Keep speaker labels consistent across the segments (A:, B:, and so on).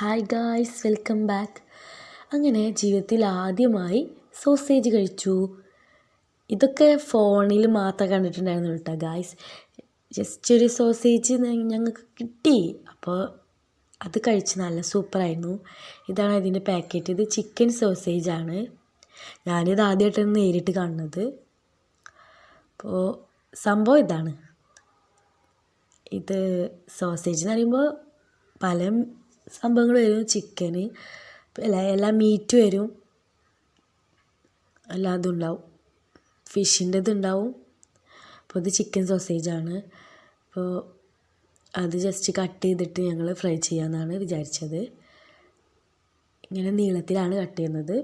A: Hi guys welcome back അങ്ങനെ ജീവിതത്തിൽ ആദ്യമായി സോസേജ് കഴിച്ചു. ഇതൊക്കെ ഫോണിൽ മാത്രം കണ്ടിട്ടുണ്ടായിരുന്നു കേട്ടോ ഗായ്സ് ജസ്റ്റ് ഒരു സോസേജ് ഞങ്ങൾക്ക് കിട്ടി. അപ്പോൾ അത് കഴിച്ച് നല്ല സൂപ്പറായിരുന്നു. ഇതാണ് അതിന്റെ പാക്കറ്റ് ഇത് ചിക്കൻ സോസേജ് ആണ്. ഞാനിത് ആദ്യമായിട്ടാണ് നേരിട്ട് കാണുന്നത്. അപ്പോൾ സംഭവം ഇതാണ്. ഇത് സോസേജ് എന്ന് പറയുമ്പോൾ പല സംഭവങ്ങൾ വരും. ചിക്കന് എല്ലാ മീറ്റ് വരും. എല്ലാ അതും ഉണ്ടാവും ഫിഷിന്റെത് ഉണ്ടാവും അപ്പോൾ ഇത് ചിക്കൻ സോസേജാണ് അപ്പോൾ അത് ജസ്റ്റ് കട്ട് ചെയ്തിട്ട് ഞങ്ങൾ ഫ്രൈ ചെയ്യാമെന്നാണ് വിചാരിച്ചത്. ഇങ്ങനെ നീളത്തിലാണ് കട്ട് ചെയ്യുന്നത്.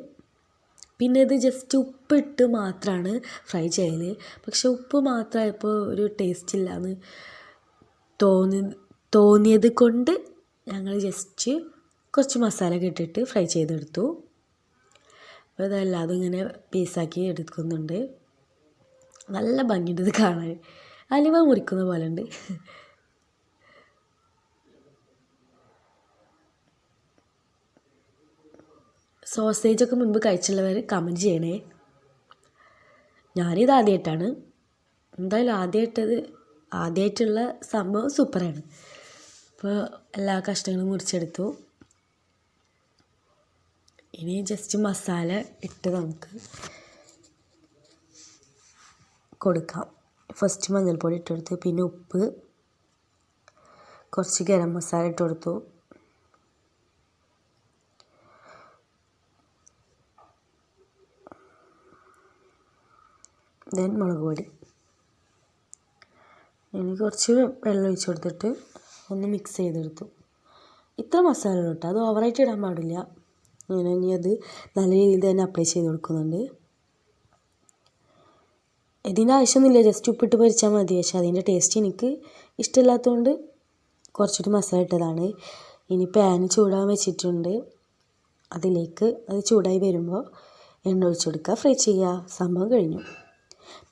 A: പിന്നെ ഇത് ജസ്റ്റ് ഉപ്പിട്ട് മാത്രമാണ് ഫ്രൈ ചെയ്യൽ. പക്ഷെ ഉപ്പ് മാത്രമായപ്പോൾ ഒരു ടേസ്റ്റ് ഇല്ലയെന്ന് തോന്നി തോന്നിയത് കൊണ്ട് ഞങ്ങൾ ജസ്റ്റ് കുറച്ച് മസാല ഇട്ടിട്ട് ഫ്രൈ ചെയ്തെടുത്തു. അപ്പോൾ ഇതെല്ലാം ഇങ്ങനെ പീസാക്കി എടുക്കുന്നുണ്ട്. നല്ല ഭംഗിയുണ്ട് ഇത് കാണാൻ. അലിവ മുറിക്കുന്ന പോലെ ഉണ്ട് സോസേജൊക്കെ മുൻപ് കഴിച്ചുള്ളവർ കമന്റ് ചെയ്യണേ. ഞാനിത് ആദ്യമായിട്ടാണ് എന്തായാലും ആദ്യമായിട്ടത് ആദ്യമായിട്ടുള്ള സംഭവം സൂപ്പറാണ്. അപ്പോൾ എല്ലാ കഷ്ണങ്ങളും മുറിച്ചെടുത്തു. ഇനി ജസ്റ്റ് മസാല ഇട്ട് നമുക്ക് കൊടുക്കാം. ഫസ്റ്റ് മഞ്ഞൾപ്പൊടി ഇട്ട് കൊടുത്തു. പിന്നെ ഉപ്പ്. കുറച്ച് ഗരം മസാല ഇട്ട് കൊടുത്തു. ദെൻ മുളക് പൊടി. ഇനി കുറച്ച് വെള്ളം ഒഴിച്ച് കൊടുത്തിട്ട് ഒന്ന് മിക്സ് ചെയ്തെടുത്തു. ഇത്ര മസാല കേട്ടോ. അത് ഓവറായിട്ട് ഇടാൻ പാടില്ല. ഞാൻ ഇനി അത് നല്ല രീതിയിൽ തന്നെ അപ്ലൈ ചെയ്ത് കൊടുക്കുന്നുണ്ട്. ഇതിന്റെ ആവശ്യമൊന്നുമില്ല. ജസ്റ്റ് ഉപ്പിട്ട് പൊരിച്ചാൽ മതി. പക്ഷേ അതിന്റെ ടേസ്റ്റ് എനിക്ക് ഇഷ്ടമില്ലാത്തതുകൊണ്ട് കുറച്ചുകൂടി മസാല ഇട്ടതാണ്. ഇനി പാൻ ചൂടാൻ വെച്ചിട്ടുണ്ട്. അതിലേക്ക് അത് ചൂടായി വരുമ്പോൾ എണ്ണ ഒഴിച്ച് കൊടുക്കുക. ഫ്രൈ ചെയ്യുക. സംഭവം കഴിഞ്ഞു.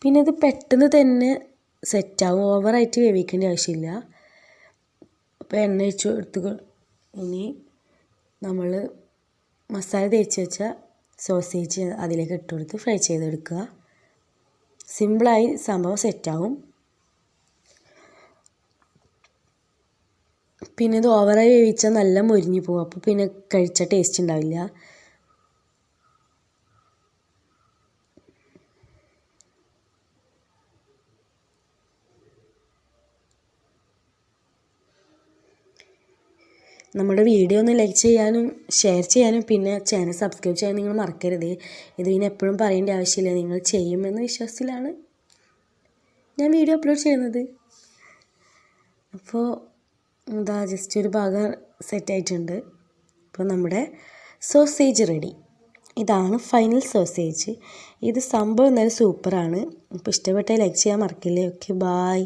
A: പിന്നെ ഇത് പെട്ടെന്ന് തന്നെ സെറ്റാവും ഓവറായിട്ട് വേവിക്കേണ്ട ആവശ്യമില്ല. അപ്പോൾ എണ്ണ ഒഴിച്ച് കൊടുത്ത് ഇനി നമ്മൾ മസാല തേച്ച് വെച്ച സോസേജ് അതിലേക്ക് ഇട്ട് കൊടുത്ത് ഫ്രൈ ചെയ്തെടുക്കുക. സിമ്പിളായി സംഭവം സെറ്റാവും. പിന്നെ ഇത് ഓവറായി വേവിച്ചാൽ നല്ല മുരിഞ്ഞു പോകും. അപ്പോൾ പിന്നെ കഴിച്ച ടേസ്റ്റ് ഉണ്ടാവില്ല. നമ്മുടെ വീഡിയോ ഒന്ന് ലൈക്ക് ചെയ്യാനും ഷെയർ ചെയ്യാനും പിന്നെ ചാനൽ സബ്സ്ക്രൈബ് ചെയ്യാൻ നിങ്ങൾ മറക്കരുത്. ഇത് ഇനി എപ്പോഴും പറയേണ്ട ആവശ്യമില്ല. നിങ്ങൾ ചെയ്യുമെന്ന വിശ്വാസത്തിലാണ് ഞാൻ വീഡിയോ അപ്ലോഡ് ചെയ്യുന്നത്. അപ്പോൾ എന്താ ജസ്റ്റ് ഒരു ഭാഗം സെറ്റായിട്ടുണ്ട് അപ്പോൾ നമ്മുടെ സോസേജ് റെഡി ഇതാണ് ഫൈനൽ സോസേജ് ഇത് സംഭവം എന്നാലും സൂപ്പറാണ് അപ്പോൾ ഇഷ്ടപ്പെട്ടാൽ ലൈക്ക് ചെയ്യാൻ മറക്കില്ലേ. Okay bye